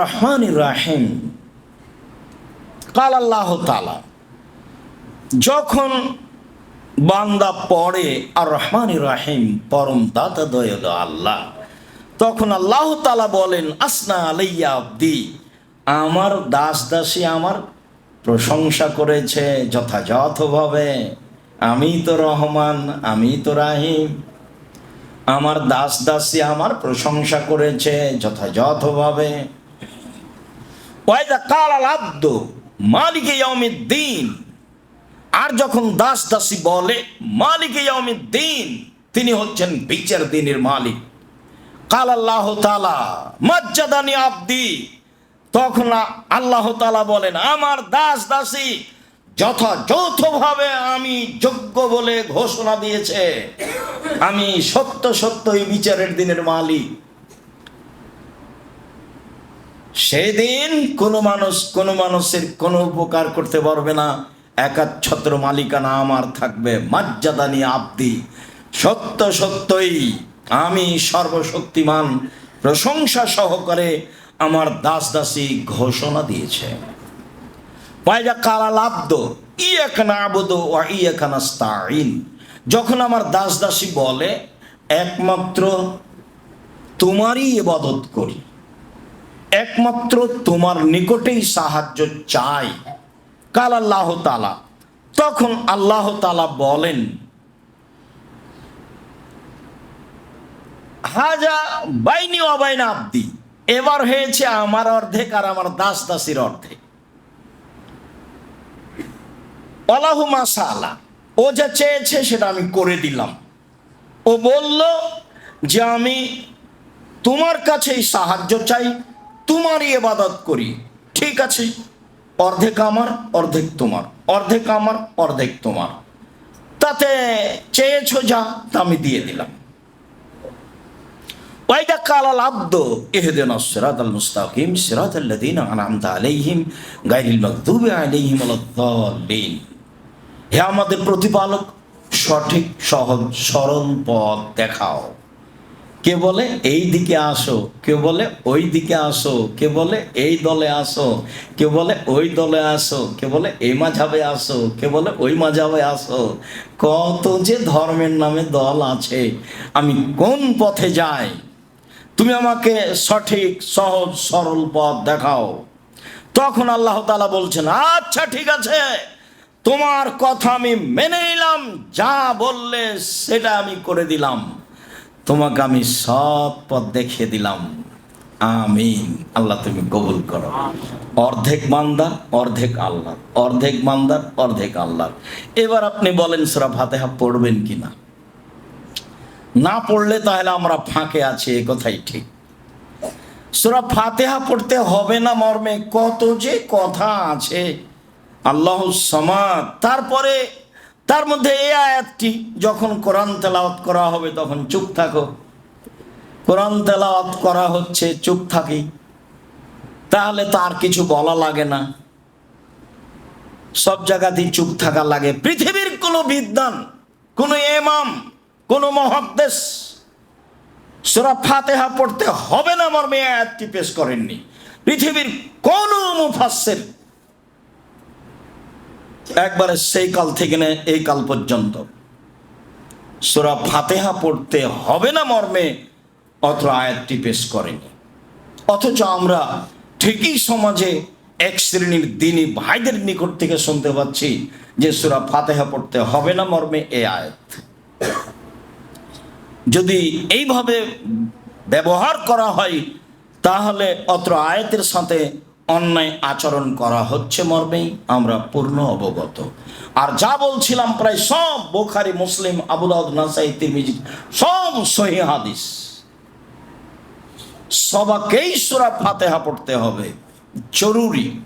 রহমান রাহিম কাল আল্লাহ তালা যখন বান্দা পড়ে আর রহমান রাহিম পরম দাতা দয়াল আল্লাহ, তখন আল্লাহ তালা বলেন, আসনা আলাইয়া আব্দি, আমার দাস দাসী আমার প্রশংসা করেছে যথাযথভাবে। আমি তো রহমান, আমি তো রাহিম। আমার দাস দাসী আমার প্রশংসা করেছে যথাযথভাবে। আব্দ মালিকে দিন আর যখন দাস দাসী বলে, মালিকে দিন তিনি হচ্ছেন বিচার দিনের মালিক। কাল আল্লাহ তালা মজ্জাদানি আব্দি। তখন আল্লাহ তালা বলেন, আমার দাস দাসী যথাযথভাবে আমি যোগ্য বলে ঘোষণা দিয়েছে। আমি সত্য সত্যই বিচারের দিনের মালিক। সেদিন কোনো মানুষ, কোনো মানুষের কোনো উপকার করতে পারবে না। একাচ্ছত্র মালিকানা আমার থাকবে মাজ্জাদানি আব্দি। সত্য সত্যই, আমি সর্বশক্তিমান। প্রশংসা সহকারে আমার দাস দাসী ঘোষণা দিয়েছে। পায়জা কালা লাব্দ ইয়াকানা আবদ ও ইয়াকানাস্তাইন যখন আমার দাস দাসী বলে, একমাত্র তোমারই ইবাদত করি। একমাত্র তোমার নিকটেই সাহায্য চাই। কাল আল্লাহ তালা তখন আল্লাহ তালা বলেন, হাজা বাইনি অবাইনা আব্দি, এবার হয়েছে আমার অর্ধেক আর আমার দাস দাসীর অর্ধেক। অলাহু মাসালা ও যা চেয়েছে সেটা আমি করে দিলাম। ও বলল যে আমি তোমার কাছেই সাহায্য চাই তোমারই এবাদত করি। ঠিক আছে? অর্ধেক আমার, অর্ধেক তোমার। অর্ধেক আমার, অর্ধেক তোমার। তাতে চেয়েছো যা, তা আমি দিয়ে দিলাম। ওয়াইদা কালাল আব্দ ইহদিনা সিরাতাল মুস্তাকিম, সিরাতাল লাযিনা আনআমতা আলাইহিম, গায়রিল মাগদুবি আলাইহিম ওয়ালাদ-দাল্লিন হে আমাদের প্রতিপালক, সঠিক, সহজ, সরল পথ দেখাও। কে বলে এই দিকে আসো, কে বলে ওই দিকে আসো, কে বলে এই দলে আসো, কে বলে ওই দলে আসো, কে বলে এই মাঝাবে আসো, কে বলে ওই মাঝাবে আসো। কত যে ধর্মের নামে দল আছে, আমি কোন পথে যাই? তুমি আমাকে সঠিক, সহজ, সরল পথ দেখাও। তখন আল্লাহ তালা বলছেন আচ্ছা ঠিক আছে, তোমার কথা আমি মেনে নিলাম, যা বললে সেটা আমি করে দিলাম। তোমাকে আমি সৎ পথ দেখিয়ে দিলাম। আমিন। আল্লাহ তুমি কবুল করো। অর্ধেক মান্দার অর্ধেক আল্লাহ অর্ধেক মান্দার অর্ধেক আল্লাহ এবার আপনি বলেন, সুরা ফাতেহা পড়বেন কি না? না পড়লে তাহলে আমরা ফাঁকে আছি, এ কথাই ঠিক। সুরা ফাতেহা পড়তে হবে না মর্মে, কত যে কথা আছে। আল্লাহ সমাদ। তারপরে তার মধ্যে এই আয়াতটি যখন কোরআন তেলাওয়াত করা হবে, তখন চুপ থাকো। কোরআন তেলাওয়াত করা হচ্ছে, চুপ থাকি। তাহলে তো আর কিছু বলা লাগে না। সব জায়গাতেই চুপ থাকা লাগে। পৃথিবীর কোনো বিদ্যান কোনো এমাম কোনো মহাদ্দেশ সুরা ফাতেহা পড়তে হবে না মর্মে আয়াতটি পেশ করেননি। পৃথিবীর কোনো মুফাসসির একবারে সেই কাল থেকে এই কাল পর্যন্ত। সুরা ফাতেহা পড়তে হবে না মর্মে অত আয়াতটি পেশ করেনি। অথচ আমরা ঠিকই সমাজে এক শ্রেণির দিনী ভাইদের নিকট থেকে শুনতে পাচ্ছি যে সুরা ফাতেহা পড়তে হবে না মর্মে এ আয়াত। যদি এইভাবে ব্যবহার করা হয়, তাহলে অত্র আয়াতের সাথে অন্যায় আচরণ করা হচ্ছে মর্মেই, আমরা পূর্ণ অবগত। আর যা বলছিলাম প্রায় সব বোখারি, মুসলিম আবুদাউদ নাসাই, তিরমিজি, সব সহি হাদিস। সবাকেই সুরা ফাতেহা পড়তে হবে। জরুরি।